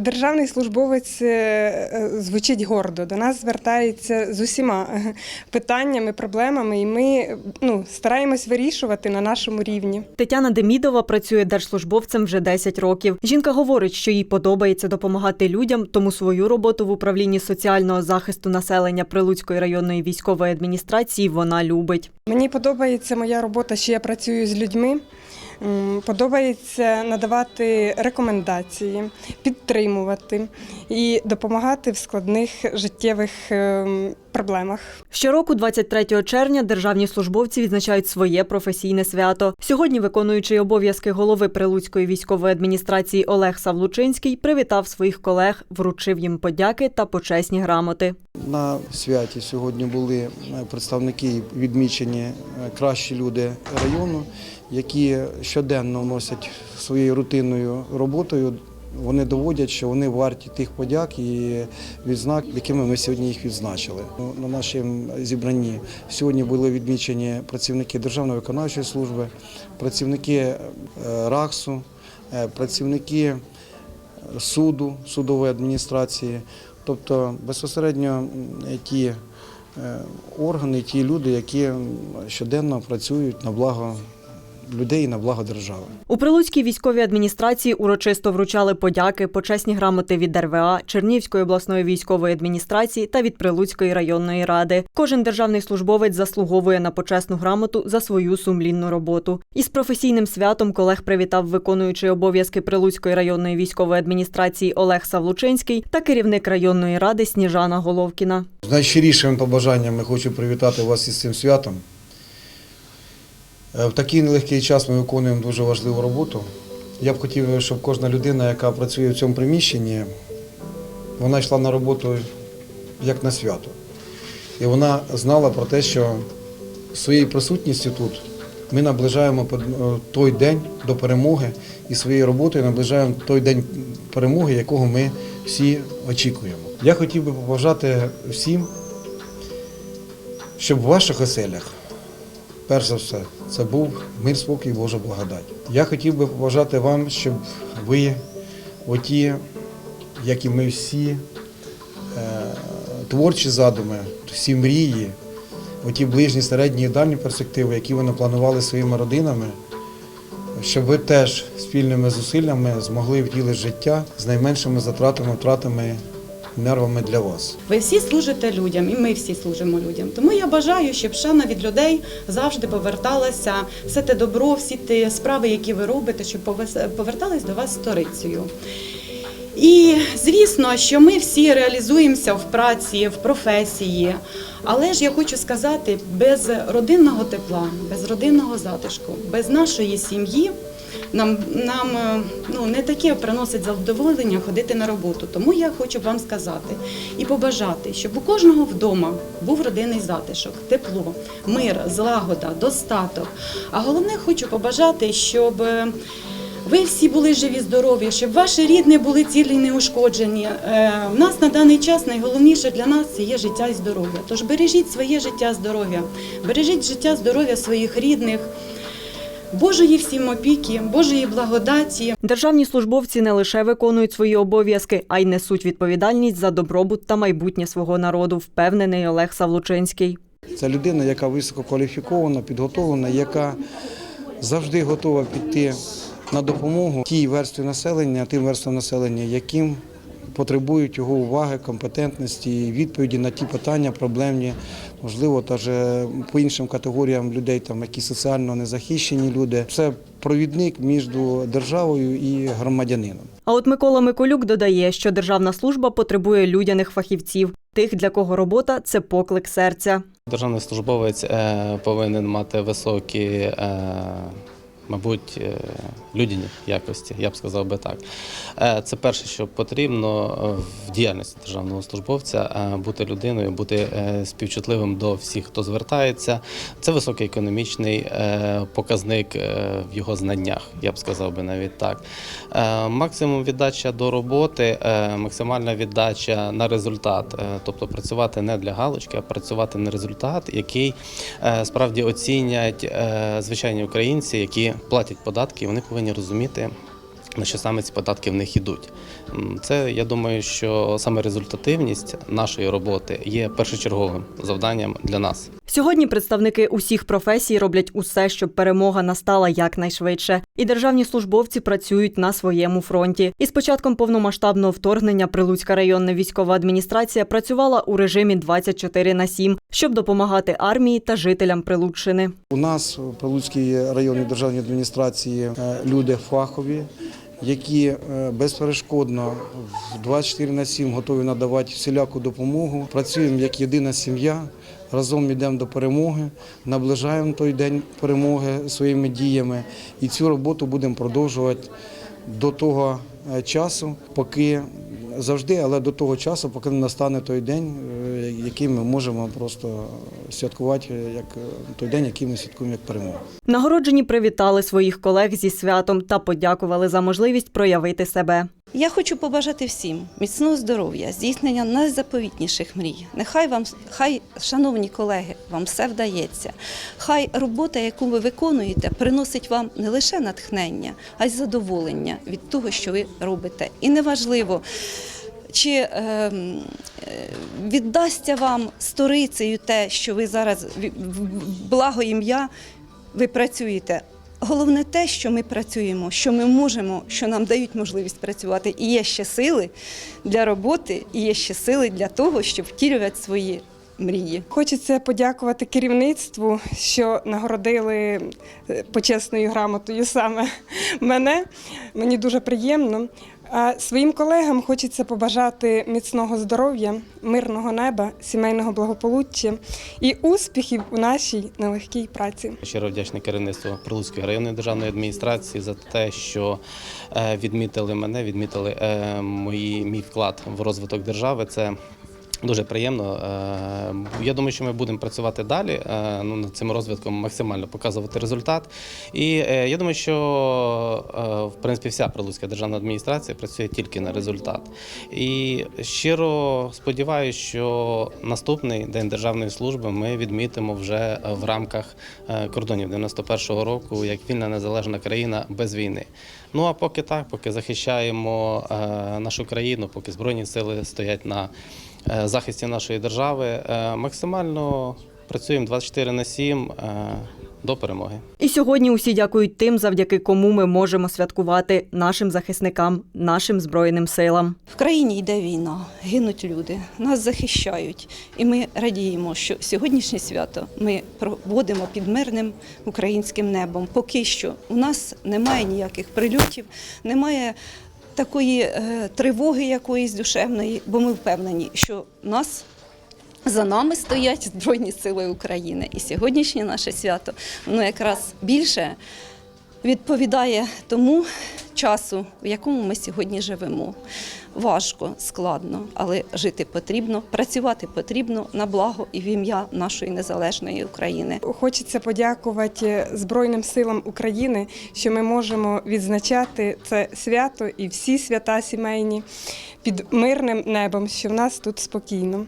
Державний службовець е, е, звучить гордо. До нас звертається з усіма е, питаннями, проблемами, і ми ну, стараємось вирішувати на нашому рівні. Тетяна Демідова працює держслужбовцем вже 10 років. Жінка говорить, що їй подобається допомагати людям, тому свою роботу в управлінні соціального захисту населення Прилуцької районної військової адміністрації вона любить. Мені подобається моя робота, що я працюю з людьми. Подобається надавати рекомендації, підтримувати і допомагати в складних життєвих ем, проблемах. Щороку, 23 червня, державні службовці відзначають своє професійне свято. Сьогодні виконуючий обов'язки голови Прилуцької військової адміністрації Олег Савлучинський привітав своїх колег, вручив їм подяки та почесні грамоти. На святі сьогодні були е, представники відмічені е, кращі люди району, які щоденно носять своєю рутинною роботою. Вони доводять, що вони варті тих подяк і відзнак, якими ми сьогодні їх відзначили. Ну, На нашому зібранні сьогодні були відмічені працівники Державної виконавчої служби, працівники е, РАКСу, е, працівники суду, судової адміністрації, тобто безпосередньо ті е, органи, ті люди, які щоденно працюють на благо людей і на благо держави. У Прилуцькій військовій адміністрації урочисто вручали подяки, почесні грамоти від РВА, Чернівської обласної військової адміністрації та від Прилуцької районної ради. Кожен державний службовець заслуговує на почесну грамоту за свою сумлінну роботу. Із професійним святом колег привітав виконуючий обов'язки Прилуцької районної військової адміністрації Олег Савлучинський та керівник районної ради Сніжана Головкіна. З найщирішими побажаннями хочу привітати вас із цим святом. Е, В такий нелегкий час ми виконуємо дуже важливу роботу. Я б хотів, щоб кожна людина, яка працює в цьому приміщенні, вона йшла на роботу як на свято. І вона знала про те, що своєю присутністю тут ми наближаємо е, той день до перемоги і своєю роботою наближаємо той день перемоги, якого ми всі очікуємо. Я хотів би побажати всім, щоб в ваших оселях, перш за все, це був мир, спокій, Божа благодать. Я хотів би побажати вам, щоб ви, оті, як і ми всі, е, творчі задуми, всі мрії, оті ближні, середні і дальні перспективи, які ви напланували своїми родинами, щоб ви теж спільними зусиллями змогли втілити життя з найменшими затратами, втратами, нервами для вас. Ви всі служите людям, і ми всі служимо людям. Тому я бажаю, щоб шана від людей завжди поверталася, все те добро, всі ті справи, які ви робите, щоб повертались до вас сторицею. І звісно, що ми всі реалізуємося в праці, в професії. Але ж я хочу сказати, без родинного тепла, без родинного затишку, без нашої сім'ї нам, нам е, ну, не таке приносить задоволення ходити на роботу. Тому я хочу вам сказати і побажати, щоб у кожного вдома був родинний затишок, тепло, мир, злагода, достаток. А головне хочу побажати, щоб. е, ви всі були живі, здорові, щоб ваші рідні були цілі неушкоджені. Е, В нас на даний час найголовніше для нас це є життя і здоров'я. Тож бережіть своє життя, здоров'я, бережіть життя, здоров'я своїх рідних, Божої всім опіки, Божої благодаті. Державні службовці не лише виконують свої обов'язки, а й несуть відповідальність за добробут та майбутнє свого народу, впевнений Олег Савлучинський. Це людина, яка висококваліфікована, підготовлена, яка завжди готова піти на допомогу тій верстві населення, тим верствам населення, яким потребують його уваги, компетентності, і відповіді на ті питання проблемні, можливо, теж по іншим категоріям людей, там які соціально незахищені люди. Це провідник між державою і громадянином. А от Микола Миколюк додає, що державна служба потребує людяних фахівців, тих, для кого робота це поклик серця. Державний службовець е, повинен мати високі, е, мабуть, е, людяні якості, я б сказав би так. Е, Це перше, що потрібно е, в діяльності державного службовця бути людиною, бути співчутливим до всіх, хто звертається. Це високий економічний показник в його знаннях, я б сказав би навіть так. Максимум віддача до роботи, максимальна віддача на результат, тобто працювати не для галочки, а працювати на результат, який справді оцінять звичайні українці, які платять податки, вони повинні розуміти. На що саме ці податки в них ідуть. Це я думаю, що саме результативність нашої роботи є першочерговим завданням для нас. Сьогодні представники усіх професій роблять усе, щоб перемога настала якнайшвидше. І державні службовці працюють на своєму фронті. І з початком повномасштабного вторгнення Прилуцька районна військова адміністрація працювала у режимі 24 на 7, щоб допомагати армії та жителям Прилуччини. У нас в Прилуцькій районній державній адміністрації е, люди фахові, які е, безперешкодно в 24 на 7 готові надавати всіляку допомогу. Працюємо як єдина сім'я. Разом йдемо до перемоги, наближаємо той день перемоги своїми діями, і цю роботу будемо продовжувати до того е, часу, поки завжди, але до того часу, поки не настане той день, е, який ми можемо просто святкувати е, як е, той день, який ми святкуємо як перемогу. Нагороджені привітали своїх колег зі святом та подякували за можливість проявити себе. Я хочу побажати всім міцного здоров'я, здійснення найзаповітніших мрій. Нехай вам, хай, шановні колеги, вам все вдається. Хай робота, яку ви виконуєте, приносить вам не лише натхнення, а й задоволення від того, що ви робите. І неважливо. Чи е, е, віддасться вам сторицею те, що ви зараз в- благо ім'я ви працюєте? Головне те, що ми працюємо, що ми можемо, що нам дають можливість працювати. І є ще сили для роботи, і є ще сили для того, щоб втілювати свої мрії. Хочеться подякувати керівництву, що нагородили е, почесною грамотою саме мене. Мені дуже приємно. Своїм колегам хочеться побажати міцного здоров'я, мирного неба, сімейного благополуччя і успіхів у нашій нелегкій праці. Щиро вдячний керівництву Прилуцької районної державної адміністрації за те, що е, відмітили мене, відмітили е, мої, мій вклад в розвиток держави. Це Дуже приємно. Е, Я думаю, що ми будемо працювати далі е, ну, над цим розвитком, максимально показувати результат. І е, я думаю, що в принципі вся Прилуцька державна адміністрація працює тільки на результат. І щиро сподіваюся, що наступний день державної служби ми відмітимо вже в рамках кордонів 91-го року як вільна незалежна країна без війни. Ну а поки так, поки захищаємо е, нашу країну, поки збройні сили стоять на е, захисті нашої держави, е, максимально працюємо 24 на 7 е, до перемоги. І сьогодні усі дякують тим, завдяки кому ми можемо святкувати нашим захисникам, нашим збройним силам. В країні йде війна, гинуть люди, нас захищають. І ми радіємо, що сьогоднішнє свято ми проводимо під мирним українським небом. Поки що у нас немає ніяких прильотів, немає такої е, тривоги якоїсь душевної, бо ми впевнені, що нас. За нами стоять Збройні Сили України. І сьогоднішнє наше свято воно якраз більше відповідає тому часу, в якому ми сьогодні живемо. Важко, складно, але жити потрібно, працювати потрібно на благо і в ім'я нашої незалежної України. Хочеться подякувати Збройним силам України, що ми можемо відзначати це свято і всі свята сімейні під мирним небом, що в нас тут спокійно.